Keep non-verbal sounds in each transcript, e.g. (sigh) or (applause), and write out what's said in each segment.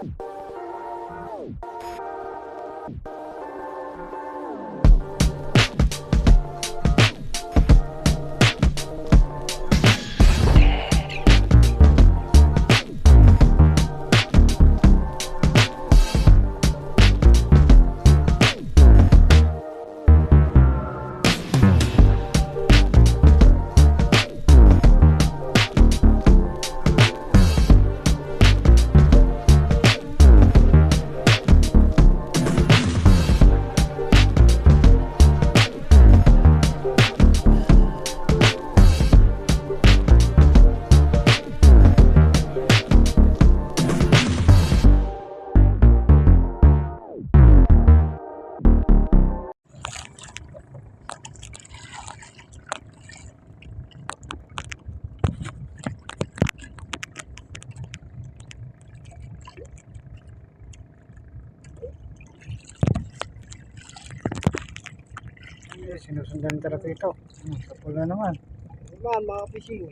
Eh, sinusundan talaga ito. Hmm, Sa pula naman. Naman, mga fishing.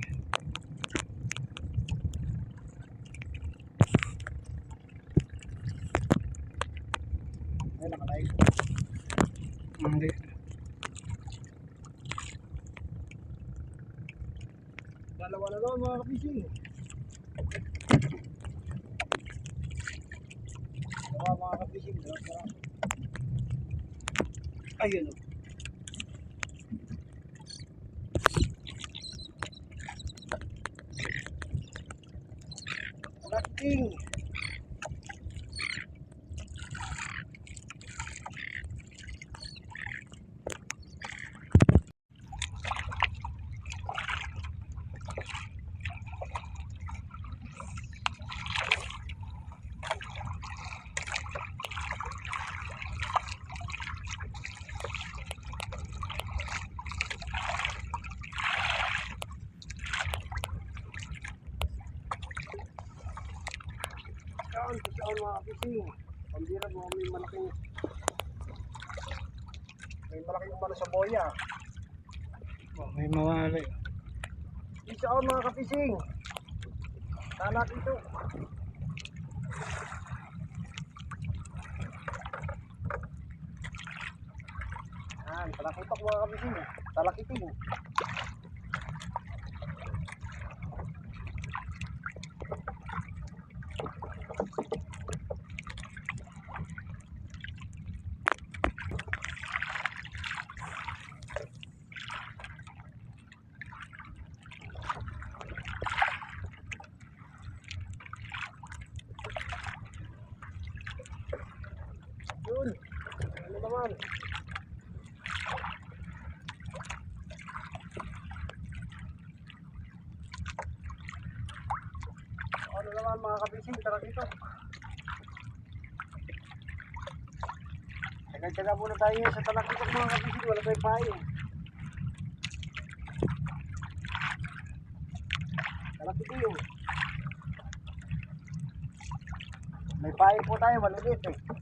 Ay, nakalayo. Hindi. Dalawa na naman mga fishing. Dalawa mga fishing. Dalawa dalawa. Ayun o. Fishing? Pambira mo may malaking may malaking umano sa boya. Oh, may mawali. Saan mga ka-fishing? Talat ito. Yan, talakitok mga ka-fishing. Talakiting. Yun. Ano naman? Ano naman mga kabising, tara dito. Tagal-taga muna tayo sa talakitok mga kabising, wala tayong payo. Talakitok yun. May payo po tayo, maliliit eh.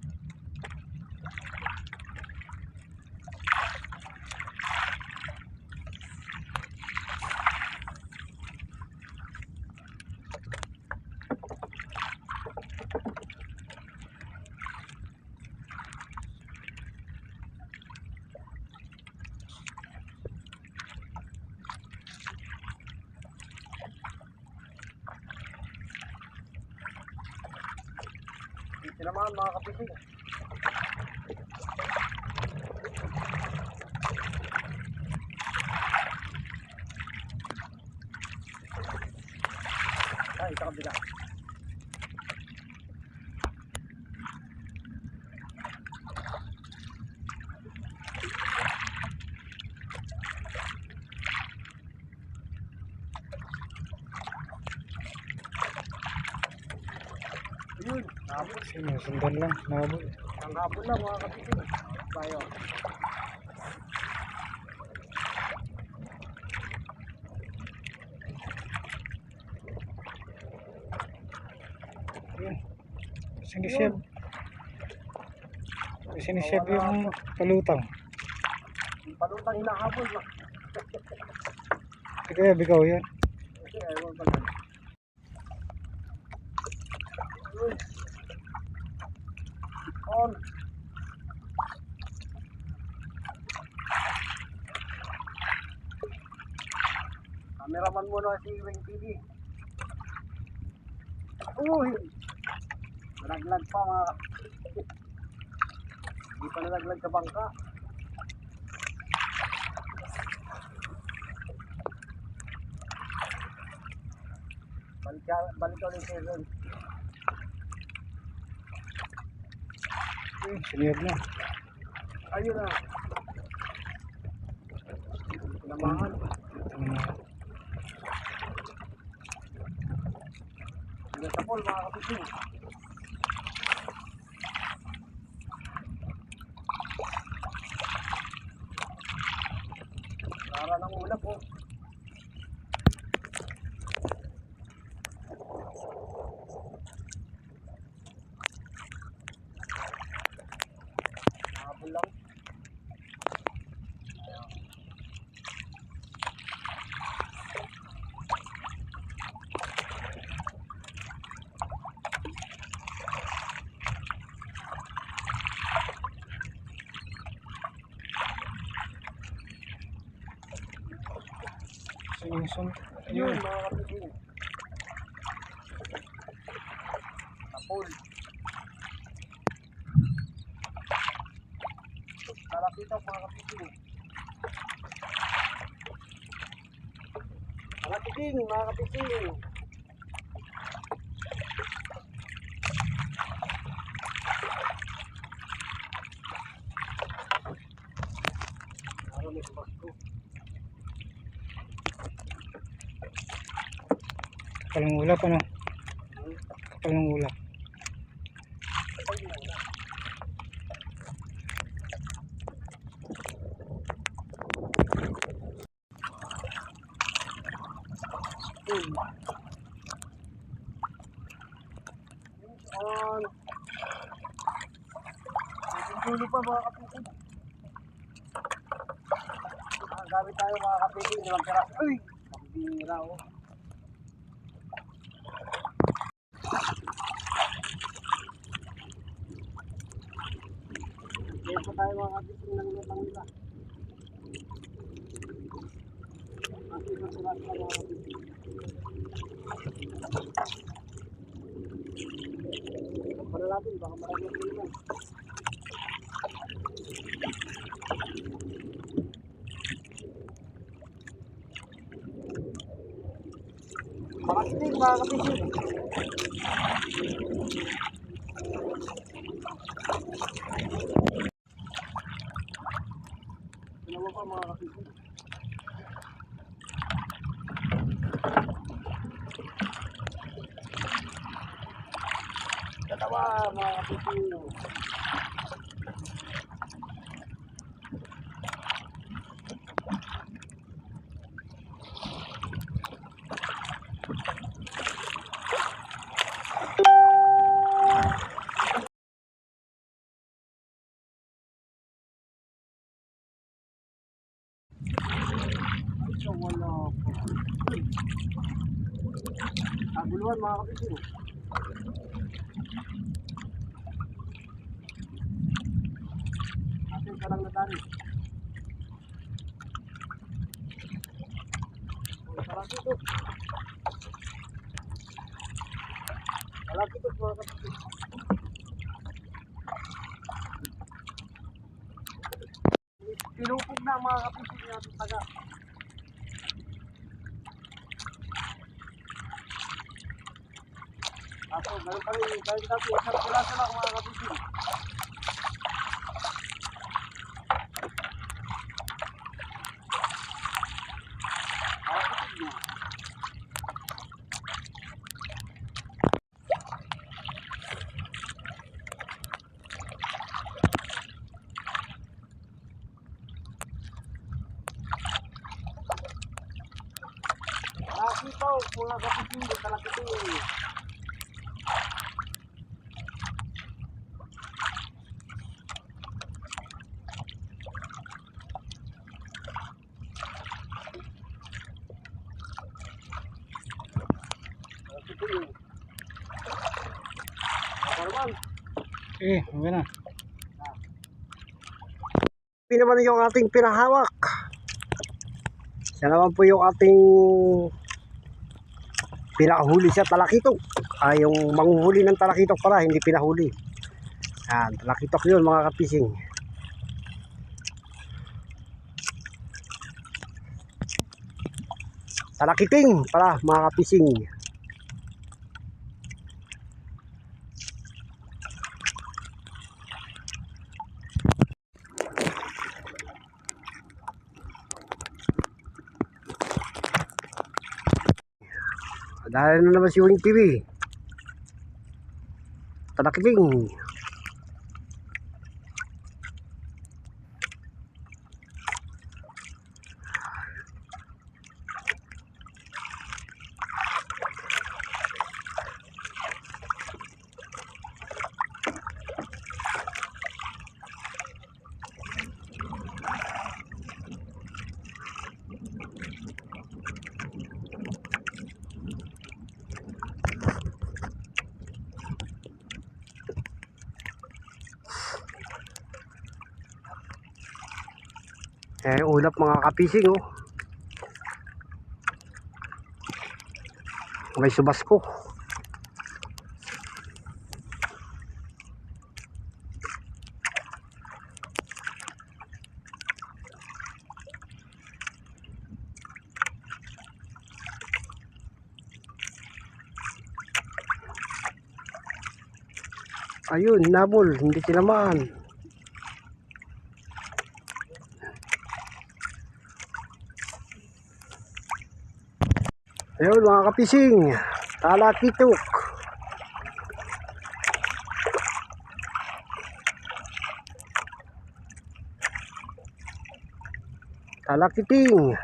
Naman mga kapising. Ay, sa kabila. Yun, nabot. Sinusundan lang. Nabot. Ang hapon lang mga kapising. Tayo. Yun. Sinisip. Sinisip yung palutang. Palutang hinahabol. kaya bigaw. Yun. Cameraman mo na si Wing TV. Uy! Nalaglag pa mga Hindi pa nalaglag sa bangka. Balik, balik ulit sa Ron. Eh, siniyag na. Ayun na. Pinamahan. Ano na. Hanggang sa pool mga kapising. Para ng ulap po. Nakabul lang. Yun Ayun. mga kapising. Sa pool. Kalapit mga kapising. Mga kapising, mga kapising. Ulap, ano? Palang ulap. Boom. On. Dulo pa mga kapitin. Ah, gamit tayo mga kapitin. Limang piraso. Uy! Ang bira oh. Kaya pa tayo mga kapitin ng lutang nila. Ang ibang piraso na mga kapitin. Para natin, baka marami ang naman. Makapitin, mga kapitin. Dalawa pa mga kapitin. Dalawa mga kapitin. Ito wala po. Naguluhan mga kapitin. Atin ka lang na tali. Oh, sarap ito. Sarap ito mga kapitin. Pinupog na mga kapitin natin taga. Ako, ganun pa rin. Dahil dati, isang piraso lang mga kapitin. Kapitin na. Nakita ko, mga kapitin, kalakitin. Kalakitin. Karman, Eh, Okay na. Pinaman yung ating pinahawak. Siya naman po yung ating pinahuli siya talakitok. Ah, yung manghuli ng talakitok para hindi pinahuli. Yan, talakitok yun mga kapising. Talakiting para mga kapising. Dahil na naman si Wing TV. Talakiting. Eh, ulap mga kapising oh. May subas ko. Ayun, nabol, hindi tinamaan. Ayun mga kapising, talakitok. Talakiting.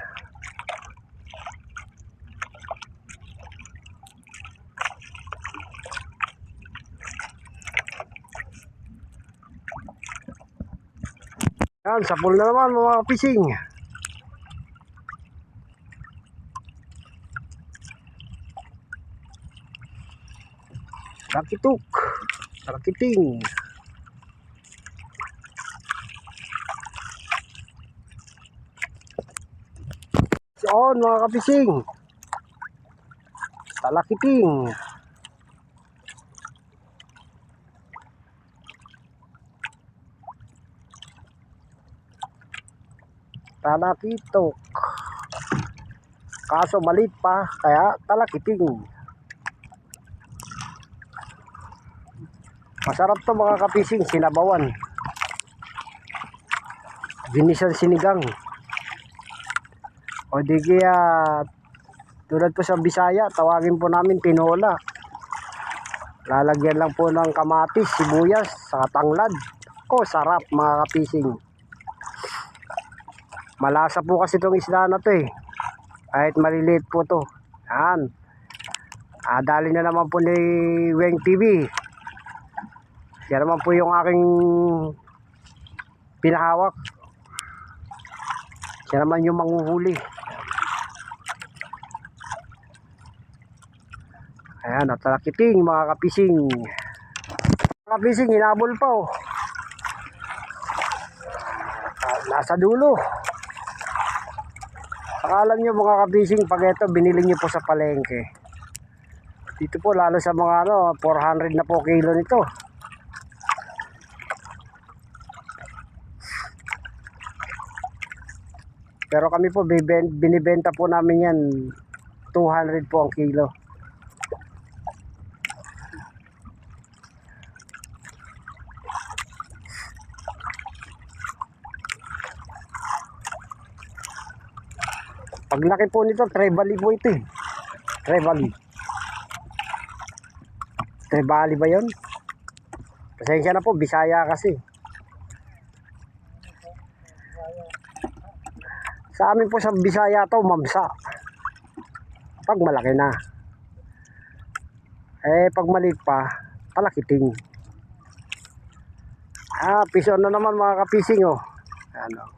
Yan, sapul na naman mga kapising. Rakituk. Rakiting. Siyon mga kapising. Talakiting. Talakitok. Kaso malit pa, kaya talakiting. Masarap to mga kapising, sinabawan. Ginisan sinigang. O di kaya, tulad po sa Bisaya, tawagin po namin tinola. Lalagyan lang po ng kamatis, sibuyas, saka tanglad. O, sarap mga kapising. Malasa po kasi itong isda na to eh. Kahit maliliit po to. Yan. Ah, dali na naman po ni Weng TV. Yan naman po yung aking pinahawak. Siya naman yung manguhuli. Ayan, natalakiting mga kapising. Mga kapising, hinabol pa oh. Ah, Nasa dulo. Akala nyo mga kapising, pag ito, binili nyo po sa palengke. Dito po, lalo sa mga ano, 400 na po kilo nito. Pero kami po binibenta po namin yan 200 po ang kilo. Pag laki po nito, trebali po ito eh. Trebali. Trebali ba yun? Pasensya na po, Bisaya kasi. Sa amin po sa Bisaya to, mamsa. Pag malaki na. Eh, pag maliit pa, palakiting. Ah, piso na naman mga kapising oh. Ano.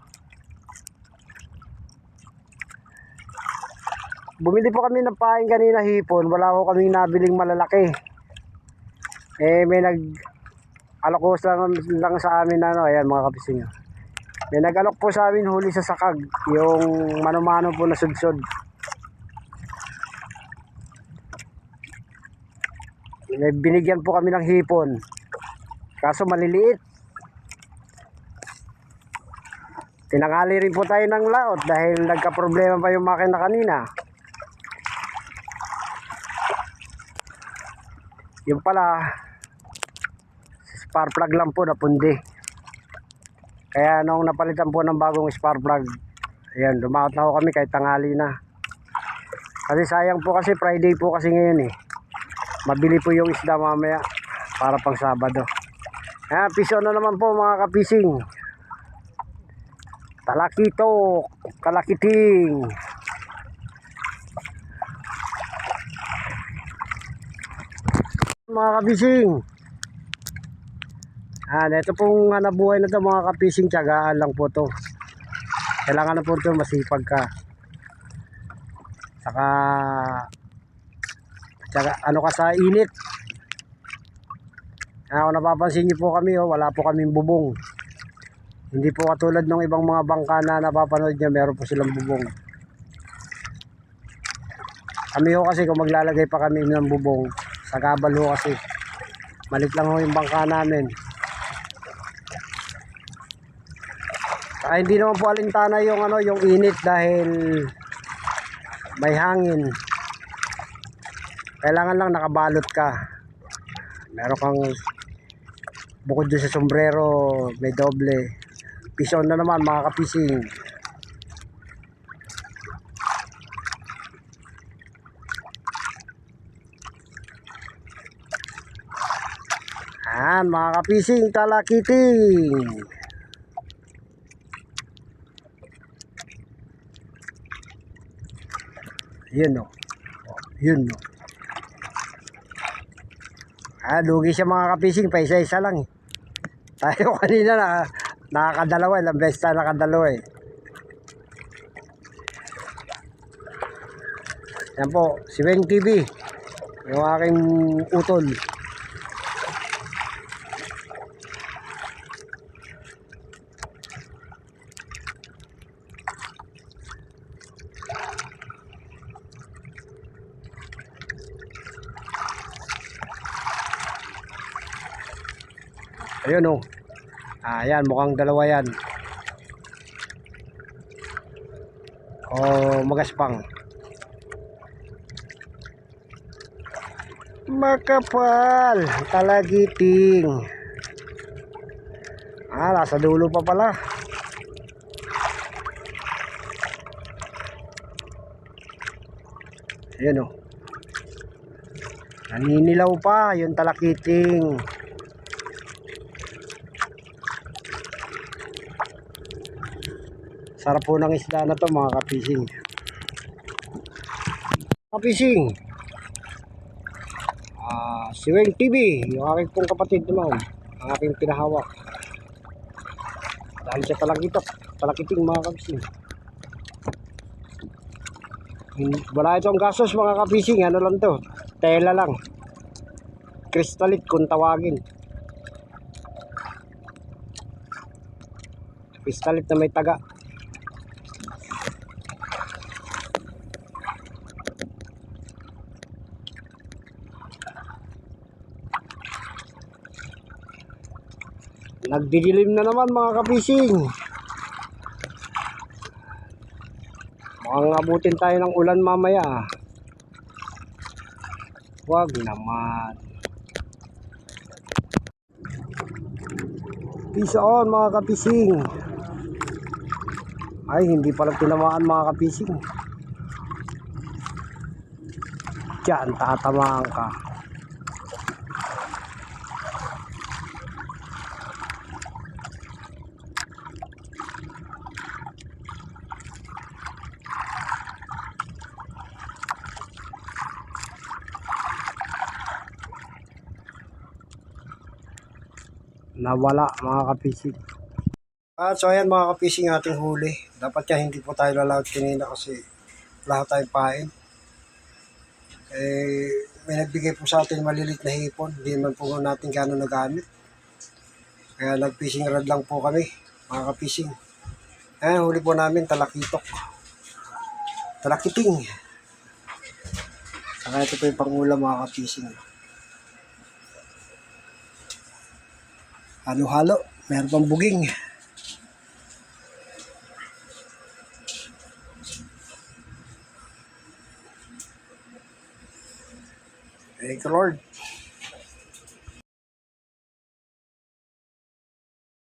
Bumili po kami ng paing kanina hipon. Wala ko kaming nabiling malalaki. Eh, may nag alakos lang, lang sa amin na ano. Ayan mga kapising oh. May nagalok po sa amin huli sa sakag. Yung mano-mano po na sudsod. May Binigyan po kami ng hipon. Kaso maliliit. Tinangali rin po tayo ng laot dahil nagka-problema pa yung makina kanina. Yung pala, spark plug lang po napundi. Kaya nung napalitan po ng bagong spark plug, ayan, dumaot na ako kami kahit tangali na. Kasi sayang po kasi Friday po kasi ngayon eh. Mabili po yung isda mamaya para pang Sabado. Ayan, piso na naman po mga kapising. Talakito, kalakiting. Mga kabising. Ah, ito pong hanap buhay na to mga kapising, tiyagaan lang po to. Kailangan na po ito masipag ka. Saka Tsaka ano ka sa init. Ah, kung napapansin niyo po kami, oh, wala po kaming bubong. Hindi po katulad ng ibang mga bangka na napapanood niya, meron po silang bubong. Kami ho kasi kung maglalagay pa kami ng bubong, sa gabal ho kasi. Malit lang ho yung bangka namin. Saka hindi naman po alintana yung ano, yung init dahil may hangin. Kailangan lang nakabalot ka. Meron kang bukod doon sa sombrero, may doble. Pison na naman mga kapising. Yan mga kapising, talakiting. Yun o. Yun o. Ah, lugi siya mga kapising, pa isa-isa lang eh. Tayo (laughs) kanina na, nakakadalawa, ilang beses tayo nakadalawa eh. Yan po, si Weng TV. Yung aking utol. Ayun oh. Ah, yan, mukhang dalawa yan. Oh, magaspang. Makapal, talagiting. Ah, nasa dulo pa pala. Ayun oh. Naninilaw pa, yung talakiting. Sarap po ng isda na to mga kapising. Kapising. Ah, si Weng TV, yung aking pong kapatid naman, ang aking pinahawak. Dahil siya talakitok, talakiting mga kapising. Wala itong gasos mga kapising, ano lang to, tela lang. Kristalit kung tawagin. Kristalit na may taga. Nagdidilim na naman mga kapising. Mukhang abutin tayo ng ulan mamaya. Huwag naman. Peace on mga kapising. Ay, hindi pala tinamaan mga kapising. Diyan, tatamaan ka. Nawala mga kapising. At so ayan mga kapising ating huli. Dapat yan hindi po tayo lalawat kanina kasi wala tayong pain. Eh, may nagbigay po sa atin malilit na hipon. Hindi naman po natin gano'n nagamit. Kaya nag-fishing rod lang po kami mga kapising. Eh, huli po namin talakitok. Talakiting. Saka ito po yung pangulam mga kapising. Halo-halo. Meron pang buging. Thank you, Lord.